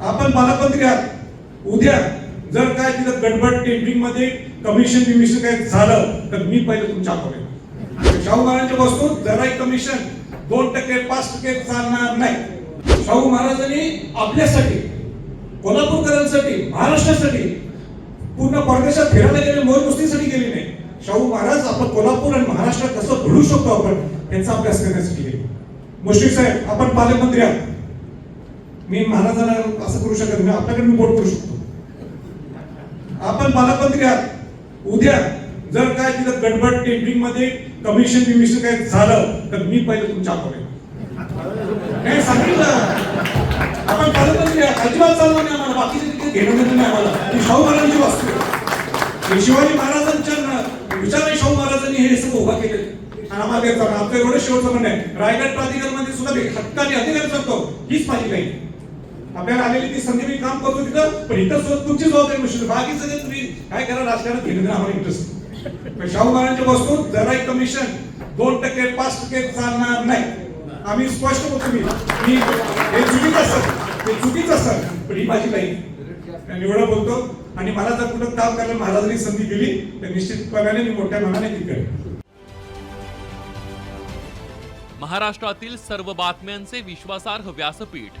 आपण पालकमंत्री आहात उद्या जर काय तिथं गडबड टेंडरिंगमध्ये कमिशन बिमिशन काय झालं तर मी पहिले तुमच्या हातावर शाहू महाराजांच्या वस्तू जराही कमिशन दोन टक्के पाच टक्के चालणार नाही. शाहू महाराजांनी आपल्यासाठी कोल्हापूरकरांसाठी महाराष्ट्रासाठी पूर्ण परदेशात फिरायला गेले मोर गेले नाही. शाहू महाराज आपण कोल्हापूर आणि महाराष्ट्रात कसं घडू शकतो आपण यांचा अभ्यास करण्यासाठी गेले. मुश्रीफ साहेब आपण पालकमंत्री आहात. मी महाराजांना असं करू शकत नाही. आपल्याकडे मी बोट करू शकतो. आपण पालकमंत्री आहात उद्या जर काय तिथं गडबड टेंडरिंगमध्ये कमिशन बिमिशन काय झालं तर मी पहिले तुमच्या हातावर नाही सांगितलं. आपण पालकमंत्री आहात अजिबात चालणार नाही आम्हाला. बाकीचे तिथे घेणं देणं नाही आम्हाला. मी शाहू महाराजांची वाचतो आहे. शिवाजी महाराजांच्या न- विचाराने शाहू महाराजांनी हे सगळं उभा केलेलं आणि आम्हाला आमचं एवढं शेवटचं म्हणणं आहे. रायगड प्राधिकरणमध्ये सुद्धा हक्काने अधिकार करतो हीच पाहिजे काही आपल्याला आलेली ती संधी मी काम करतो तिथं पण इथं तुमची जबाबदारी नसते बाकी सगळे तुम्ही काय करा राजकारण घेणं देणं आम्हाला इंटरेस्ट पण शाहू महाराजांच्या वस्तू जरा कमिशन दोन टक्के पाच टक्के चालणार नाही. आम्ही स्पष्ट होतो मी. मी हे चुकीचं असत हे चुकीचं असत पण ही माझी काही आणि एवढं बोलतो. आणि मला जर कुठं काम करायला महाराजांनी संधी दिली तर निश्चितपणाने मी मोठ्या मनाने ती करेन. महाराष्ट्रातील सर्व बातम्यांचे विश्वासार्ह व्यासपीठ.